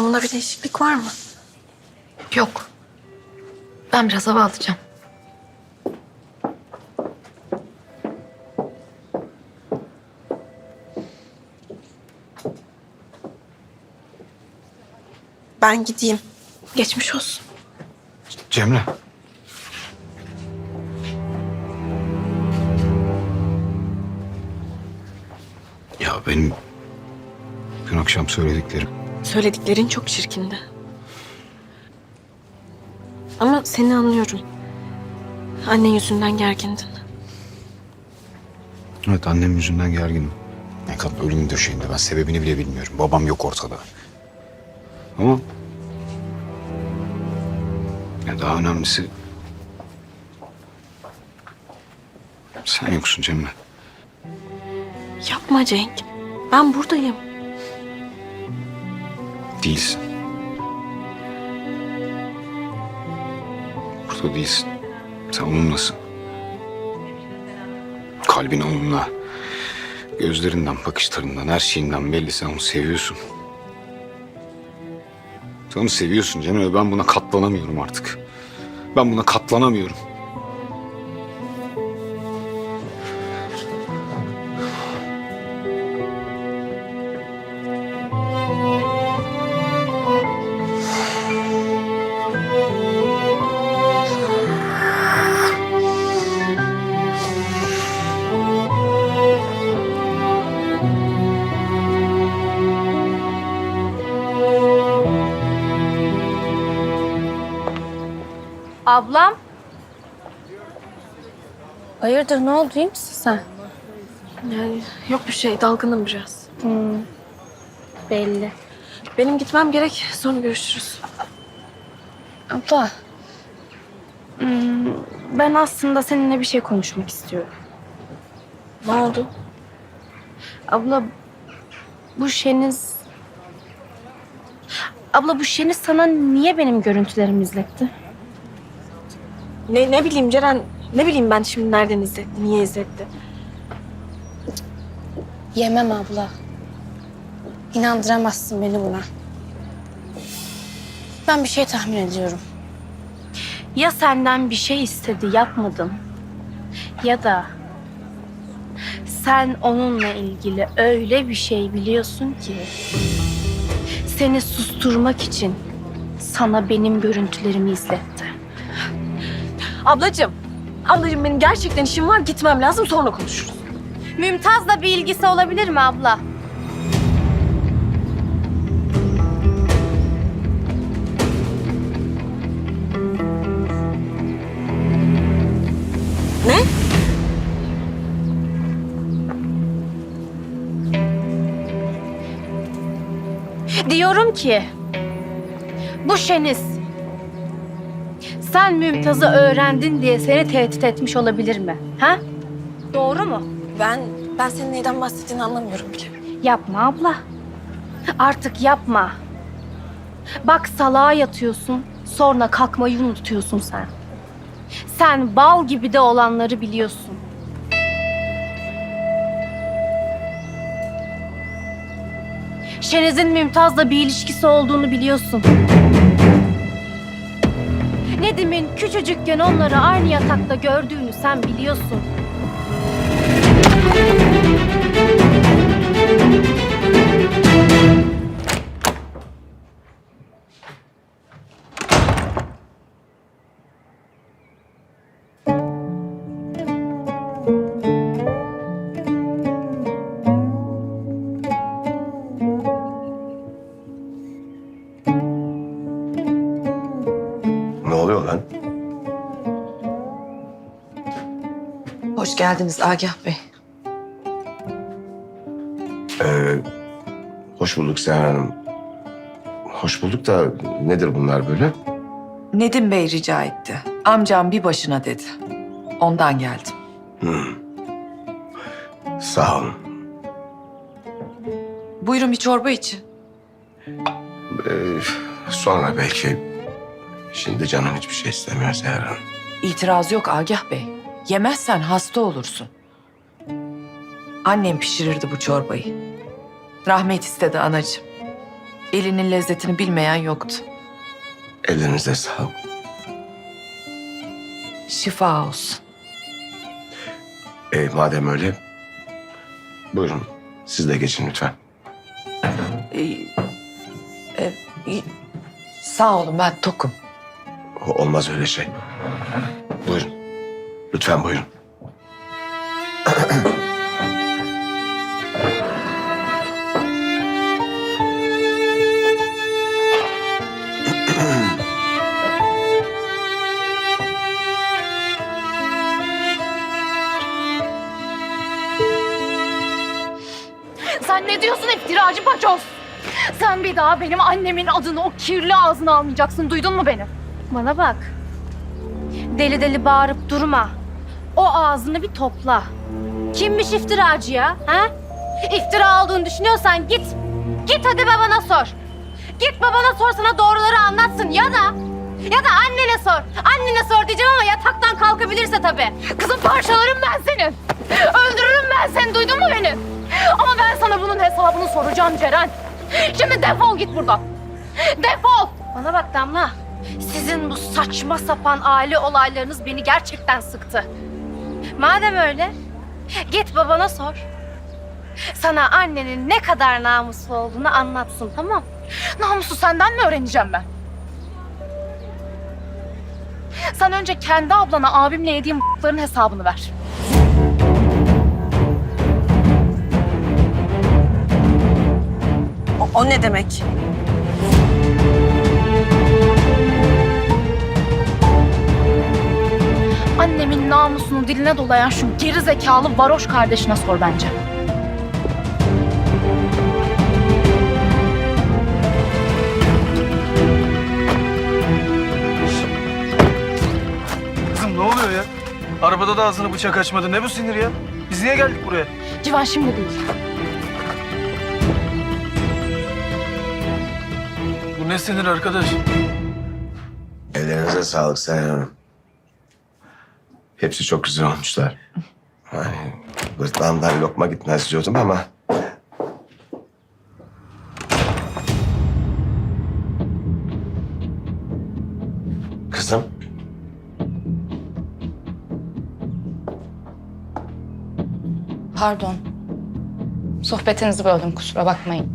Durumunda bir değişiklik var mı? Yok. Ben biraz hava alacağım. Ben gideyim. Geçmiş olsun. Cemre. Ya benim dün akşam söylediklerim. Söylediklerin çok çirkindi. Ama seni anlıyorum. Annen yüzünden gergindin. Evet annem yüzünden gerginim. Ne kadar ölüm döşeğinde ben sebebini bile bilmiyorum. Babam yok ortada. Ama ya daha önemlisi sen yoksun Cemre. Yapma Cenk. Ben buradayım. Değilsin. Burada değilsin. Sen onunlasın. Kalbin onunla. Gözlerinden, bakışlarından, her şeyinden belli. Sen onu seviyorsun. Sen onu seviyorsun Cemre. Ben buna katlanamıyorum artık. Ben buna katlanamıyorum. Hayırdır ne oldu iyi misin sen? Yani yok bir şey. Dalgınım biraz. Belli. Benim gitmem gerek. Sonra görüşürüz. Abla. hmm, Ben aslında seninle bir şey konuşmak istiyorum. Ne oldu? Abla bu Şeniz... Abla bu Şeniz sana niye benim görüntülerimi izletti? Ne, ne bileyim Ceren. Ne bileyim ben şimdi nereden izletti, niye izletti? Yemem abla. İnandıramazsın beni buna. Ben bir şey tahmin ediyorum. Ya senden bir şey istedi yapmadın. Ya da sen onunla ilgili öyle bir şey biliyorsun ki seni susturmak için sana benim görüntülerimi izletti. Ablacığım. Ablacığım benim gerçekten işim var. Gitmem lazım. Sonra konuşuruz. Mümtaz'la bir ilgisi olabilir mi abla? Ne? Diyorum ki bu Şeniz sen Mümtaz'ı öğrendin diye seni tehdit etmiş olabilir mi? Ha? Doğru mu? Ben ben senin neyden bahsettiğini anlamıyorum bile. Yapma abla. Artık yapma. Bak salağa yatıyorsun, sonra kalkmayı unutuyorsun sen. Sen bal gibi de olanları biliyorsun. Şeniz'in Mümtaz'la bir ilişkisi olduğunu biliyorsun. Nedim'in küçücükken onları aynı yatakta gördüğünü sen biliyorsun. Geldiniz Agah Bey. Ee, hoş bulduk Seher Hanım. Hoş bulduk da nedir bunlar böyle? Nedim Bey rica etti. Amcam bir başına dedi. Ondan geldim. Sağ olun. Buyurun bir çorba için. Ee, sonra belki... Şimdi canım hiçbir şey istemiyor Seher Hanım. İtiraz yok Agah Bey. Yemezsen hasta olursun. Annem pişirirdi bu çorbayı. Rahmet istedi anacığım. Elinin lezzetini bilmeyen yoktu. Ellerinize sağlık. Şifa olsun. E, madem öyle, buyurun siz de geçin lütfen. Ee, e, e, sağ olun ben tokum. Olmaz öyle şey. Buyurun. Lütfen buyurun. Sen ne diyorsun iftiracı paçoz? Sen bir daha benim annemin adını o kirli ağzına almayacaksın. Duydun mu beni? Bana bak. Deli deli bağırıp durma. O ağzını bir topla. Kimmiş iftiracı ya? Ha? İftira olduğunu düşünüyorsan git. Git hadi babana sor. Git babana sor sana doğruları anlatsın ya da ya da annene sor. Annene sor diyeceğim ama yataktan kalkabilirse tabii. Kızım parçalarım ben senin. Öldürürüm ben seni duydun mu beni? Ama ben sana bunun hesabını soracağım Ceren. Şimdi defol git buradan. Defol. Bana bak Damla. Sizin bu saçma sapan aile olaylarınız beni gerçekten sıktı. Madem öyle git babana sor. Sana annenin ne kadar namuslu olduğunu anlatsın tamam Namusu senden mi öğreneceğim ben? Sen önce kendi ablana abimle yediğim b***ların hesabını ver. O, o ne demek? Annemin namusunu diline dolayan şu geri zekalı varoş kardeşine sor bence. Kızım ne oluyor ya? Arabada da ağzını bıçak açmadı. Ne bu sinir ya? Biz niye geldik buraya? Civan şimdi değil. Bu ne sinir arkadaş? Ellerinize sağlık Sayın Hanım. Hepsi çok güzel olmuşlar. Hani gırtlağımdan lokma gitmez diyordum ama... Kızım, Pardon. Sohbetinizi böldüm kusura bakmayın.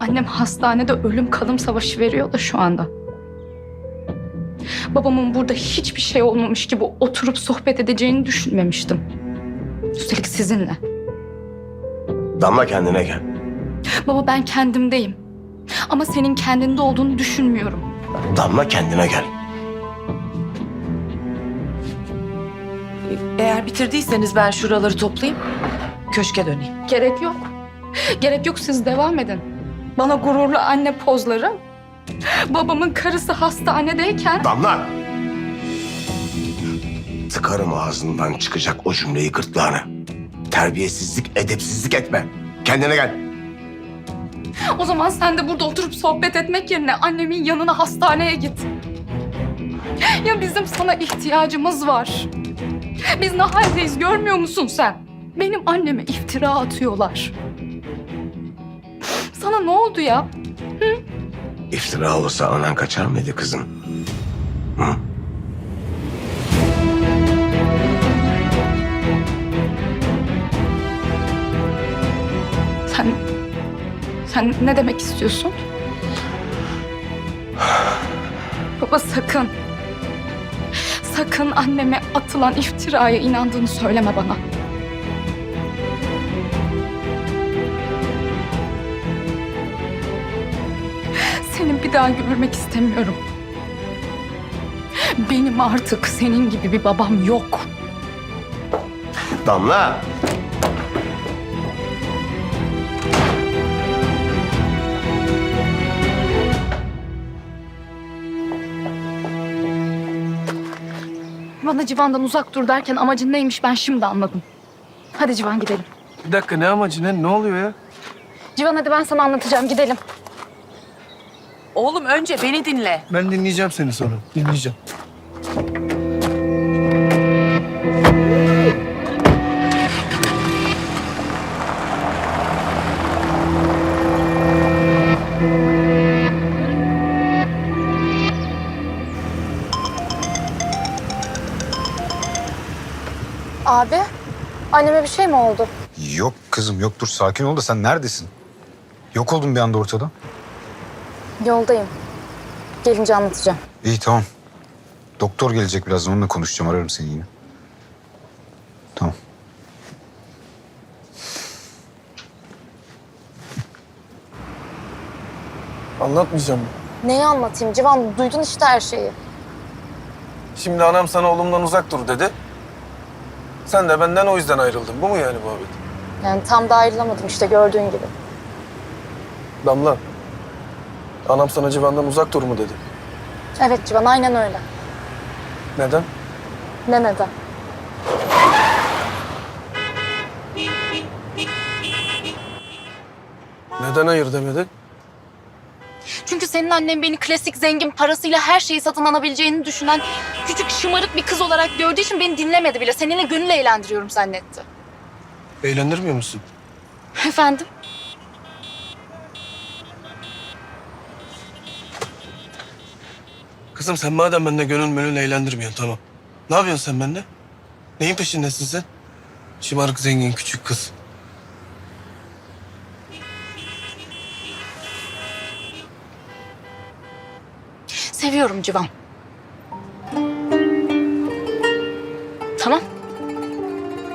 Annem hastanede ölüm kalım savaşı veriyor da şu anda. Babamın burada hiçbir şey olmamış gibi oturup sohbet edeceğini düşünmemiştim. Üstelik sizinle. damla kendine gel. Baba ben kendimdeyim. Ama senin kendinde olduğunu düşünmüyorum. Damla kendine gel. Eğer bitirdiyseniz ben şuraları toplayayım. Köşke döneyim. Gerek yok. Gerek yok siz devam edin. Bana gururlu anne pozları. Babamın karısı hastanedeyken Damla! Tıkarım ağzından çıkacak o cümleyi gırtlağına. Terbiyesizlik, edepsizlik etme. Kendine gel. o zaman sen de burada oturup sohbet etmek yerine annemin yanına hastaneye git. Ya bizim sana ihtiyacımız var. Biz ne haldeyiz görmüyor musun sen? Benim anneme iftira atıyorlar. Sana ne oldu ya? İftira olursa anan kaçar mıydı kızım? Hı? Sen sen ne demek istiyorsun? Baba sakın. Sakın anneme atılan iftiraya inandığını söyleme bana. Bir daha görmek istemiyorum. Benim artık senin gibi bir babam yok. Damla! Bana Civan'dan uzak dur derken amacın neymiş ben şimdi anladım. Hadi Civan gidelim. Bir dakika ne amacı ne? Ne oluyor ya? Civan hadi ben sana anlatacağım gidelim. Oğlum önce beni dinle. Ben dinleyeceğim seni sonra. Dinleyeceğim. Abi, anneme bir şey mi oldu? Yok kızım yok dur sakin ol da sen neredesin? Yok oldun bir anda ortada. Yoldayım. Gelince anlatacağım. İyi tamam. Doktor gelecek birazdan onunla konuşacağım ararım seni yine. Tamam. Anlatmayacağım. Neyi anlatayım Civan? Duydun işte her şeyi. Şimdi anam sana oğlumdan uzak dur dedi. Sen de benden o yüzden ayrıldın. Bu mu yani muhabbet? Yani tam da ayrılamadım işte gördüğün gibi. Damla. Anam sana civandan uzak dur mu dedi. Evet Civan aynen öyle. Neden? Ne neden? Neden hayır demedi? Çünkü senin annen beni klasik zengin parasıyla her şeyi satın alabileceğini düşünen küçük şımarık bir kız olarak gördüğü için beni dinlemedi bile. Seninle gönül eğlendiriyorum zannetti. Eğlendirmiyor musun? Efendim? Kızım sen madem benimle gönül mönül eğlendirmiyorsun tamam. Ne yapıyorsun sen bende? Neyin peşindesin sen? Şımarık zengin küçük kız. Seviyorum Civan. Tamam.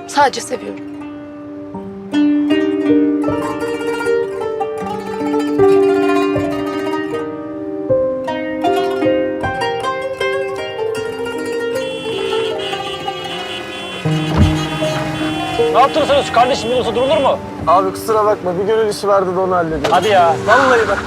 Sadece seviyorum. Ne yaptırırsanız kardeşim olursa durulur mu? Abi kusura bakma bir gönül işi vardı da onu hallediyorum. Hadi ya. Vallahi bak.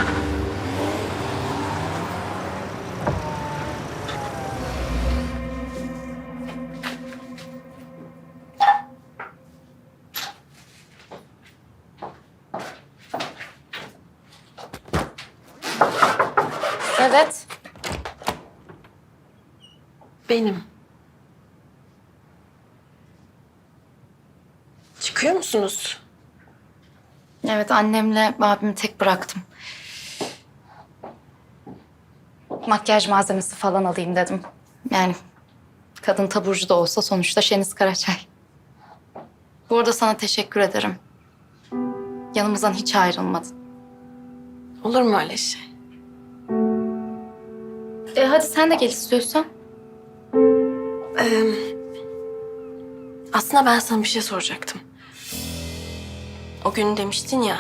Çıkıyor musunuz? Evet annemle abimi tek bıraktım. Makyaj malzemesi falan alayım dedim. Yani kadın taburcu da olsa sonuçta Şeniz Karaçay. Bu arada sana teşekkür ederim. Yanımızdan hiç ayrılmadın. Olur mu öyle şey? E hadi sen de gel istiyorsan. Ee, aslında ben sana bir şey soracaktım. O gün demiştin ya.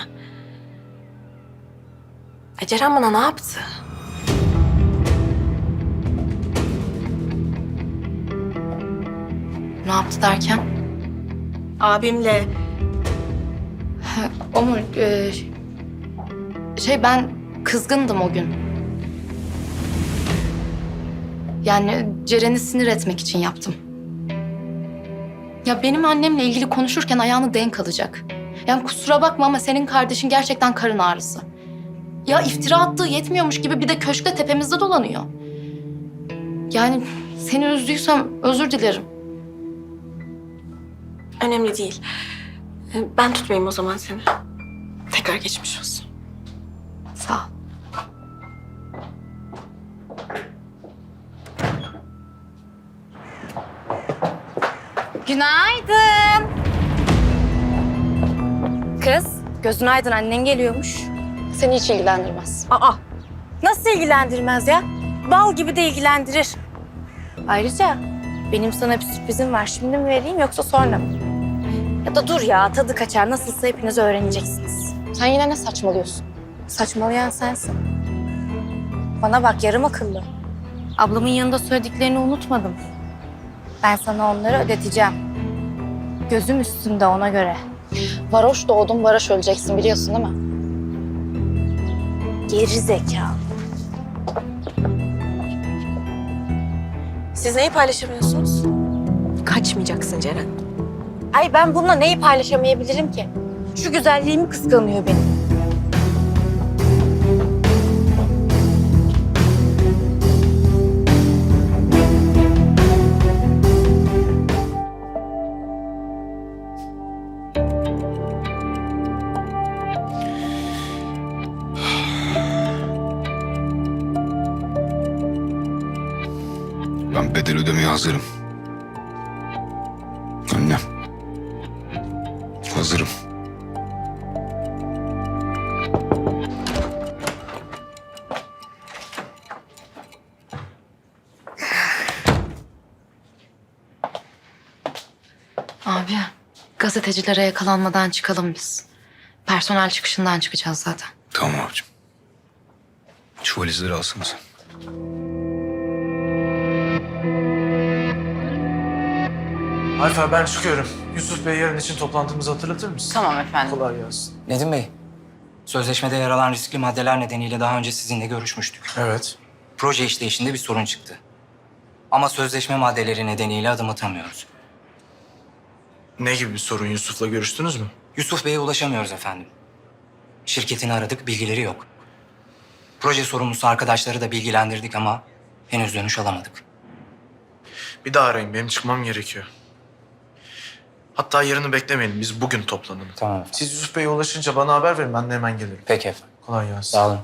E, Ceren bana ne yaptı? Ne yaptı derken? Abimle O mu? e, şey ben kızgındım o gün. Yani Ceren'i sinir etmek için yaptım. Ya benim annemle ilgili konuşurken ayağını denk alacak. Yani kusura bakma ama senin kardeşin gerçekten karın ağrısı. Ya iftira attığı yetmiyormuş gibi bir de köşkte tepemizde dolanıyor. Yani seni üzdüysem özür dilerim. önemli değil. E, Ben tutmayayım o zaman seni. Tekrar geçmiş olsun. Sağ ol. Günaydın. Kız, gözün aydın annen geliyormuş. Seni hiç ilgilendirmez. Aa, nasıl ilgilendirmez ya? Bal gibi de ilgilendirir. Ayrıca benim sana bir sürprizim var. Şimdi mi vereyim yoksa sonra mı? Ya da dur ya, tadı kaçar. Nasılsa hepiniz öğreneceksiniz. Sen yine ne saçmalıyorsun? Saçmalayan sensin. Bana bak yarım akıllı. Ablamın yanında söylediklerini unutmadım. Ben sana onları ödeteceğim. Gözüm üstünde ona göre. Varoş doğdun, varoş öleceksin biliyorsun değil mi? Geri zekalı. Siz neyi paylaşamıyorsunuz? Kaçmayacaksın Ceren. Ay ben bununla neyi paylaşamayabilirim ki? Şu güzelliğimi kıskanıyor benim. Ben bedel ödemeye hazırım. Annem. Hazırım. Abi, gazetecilere yakalanmadan çıkalım biz. Personel çıkışından çıkacağız zaten. Tamam abicim. Şu valizleri alsanız. Alfa ben çıkıyorum. Yusuf Bey yarın için toplantımızı hatırlatır mısın? Tamam efendim. Kolay gelsin. Nedim Bey, sözleşmede yer alan riskli maddeler nedeniyle daha önce sizinle görüşmüştük. Evet. Proje işleyişinde bir sorun çıktı. Ama sözleşme maddeleri nedeniyle adım atamıyoruz. Ne gibi bir sorun Yusuf'la görüştünüz mü? Yusuf Bey'e ulaşamıyoruz efendim. Şirketini aradık, bilgileri yok. Proje sorumlusu arkadaşları da bilgilendirdik ama henüz dönüş alamadık. Bir daha arayın benim çıkmam gerekiyor. Hatta yarını beklemeyin biz bugün toplanalım. Tamam efendim. Siz Yusuf Bey'e ulaşınca bana haber verin ben de hemen gelirim. Peki efendim. Kolay gelsin. Sağ olun.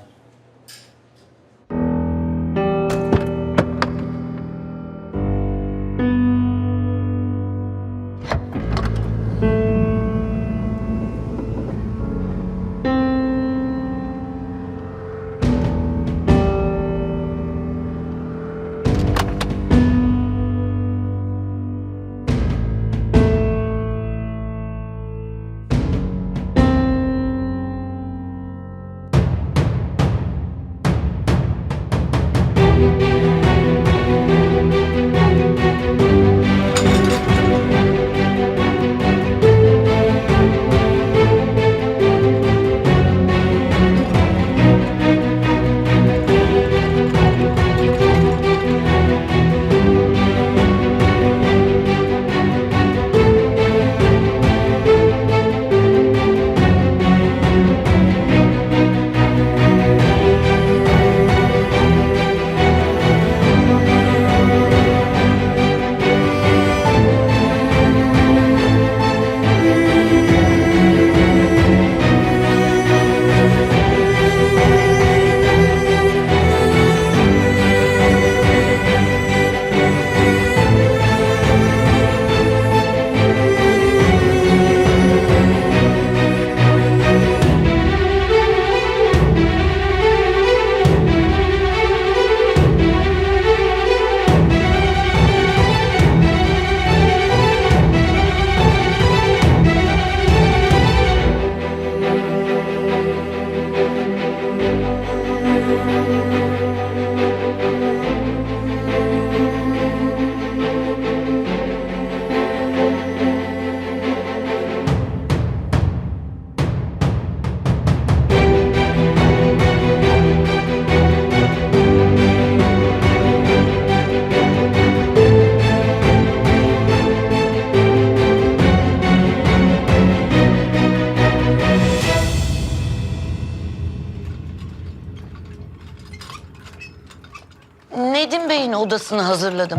Odasını hazırladım.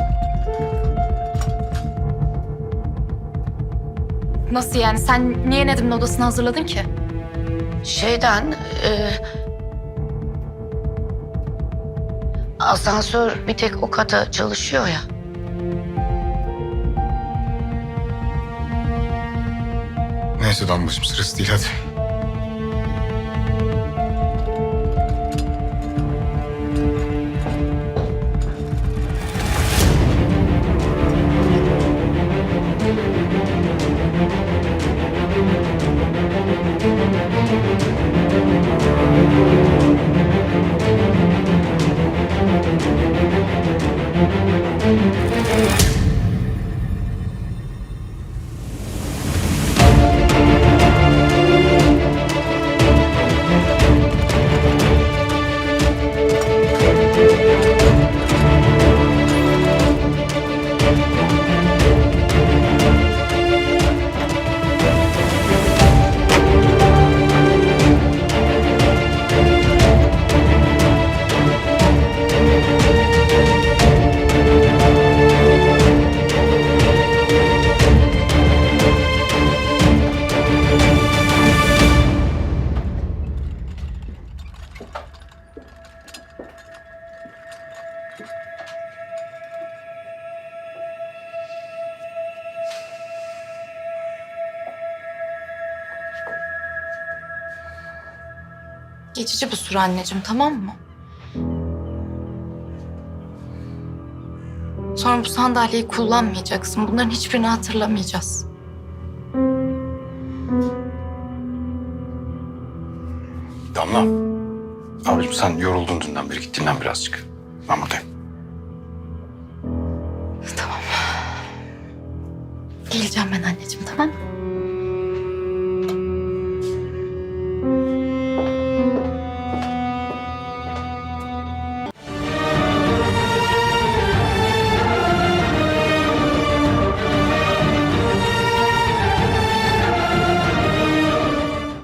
Nasıl yani? Sen niye Nedim'in odasını hazırladın ki? Şeyden... e, asansör bir tek o kata çalışıyor ya. Neyse damlacığım sırası değil hadi. Süre anneciğim tamam mı? Sonra bu sandalyeyi kullanmayacaksın. Bunların hiçbirini hatırlamayacağız. Damla. Abicim sen yoruldun dünden beri. Git dinlen birazcık. Ben buradayım.